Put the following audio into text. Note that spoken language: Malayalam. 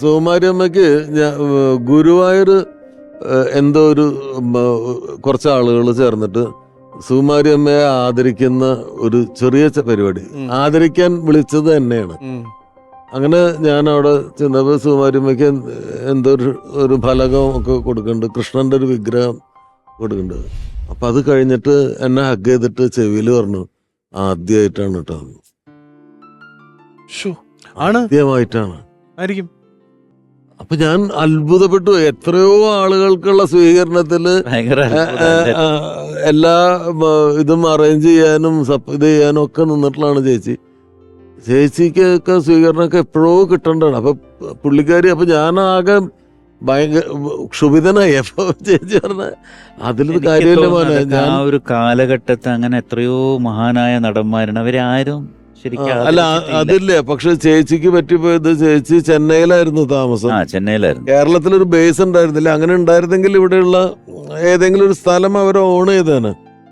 സുകുമാരിയമ്മയ്ക്ക് ഗുരുവായൂർ എന്തോ ഒരു കുറച്ച് ആളുകൾ ചേർന്നിട്ട് സുകുമാരിയമ്മയെ ആദരിക്കുന്ന ഒരു ചെറിയ പരിപാടി. ആദരിക്കാൻ വിളിച്ചത് തന്നെയാണ്. അങ്ങനെ ഞാൻ അവിടെ ചെന്നപ്പോൾ സുകുമാരിയമ്മയ്ക്ക് എന്തോ ഒരു ഒരു ഫലകം ഒക്കെ കൊടുക്കുന്നുണ്ട് കൃഷ്ണന്റെ ഒരു വിഗ്രഹം കൊടുക്കുന്നുണ്ട് അപ്പൊ അത് കഴിഞ്ഞിട്ട് എന്നെ ഹഗ് ചെയ്തിട്ട് ചെവിയിൽ പറഞ്ഞു ആദ്യമായിട്ടാണ് കേട്ടോ ആദ്യമായിട്ടാണ്. ആയിരിക്കും. അപ്പൊ ഞാൻ അത്ഭുതപ്പെട്ടു. എത്രയോ ആളുകൾക്കുള്ള സ്വീകരണത്തിൽ എല്ലാ ഇതും അറേഞ്ച് ചെയ്യാനും സപ്പ് ഇത് ചെയ്യാനും ഒക്കെ നിന്നിട്ടുള്ളതാണ് ചേച്ചി. ചേച്ചിക്കൊക്കെ സ്വീകരണമൊക്കെ എപ്പോഴോ കിട്ടേണ്ടതാണ്. അപ്പൊ പുള്ളിക്കാരി അപ്പൊ ഞാൻ ആകെ ഭയങ്കര ക്ഷുഭിതനായി. അപ്പൊ ചേച്ചി പറഞ്ഞ അതിലൊരു കാര്യമില്ല മോനെ. ഞാൻ ആ ഒരു കാലഘട്ടത്ത് അങ്ങനെ എത്രയോ മഹാനായ നടന്മാരാണ്. അവരാരും ശരിക്കും അല്ല. അതില്ലേ? പക്ഷെ ചേച്ചിക്ക് പറ്റിപ്പോയത് ചേച്ചി ചെന്നൈയിലായിരുന്നു താമസം. ആ ചെന്നൈയിലായിരുന്നു. കേരളത്തിലൊരു ബേസ് ഉണ്ടായിരുന്നില്ല. അങ്ങനെ ഉണ്ടായിരുന്നെങ്കിൽ ഇവിടെയുള്ള ഏതെങ്കിലും ഒരു സ്ഥലം അവർ ഓൺ ചെയ്തേനെ.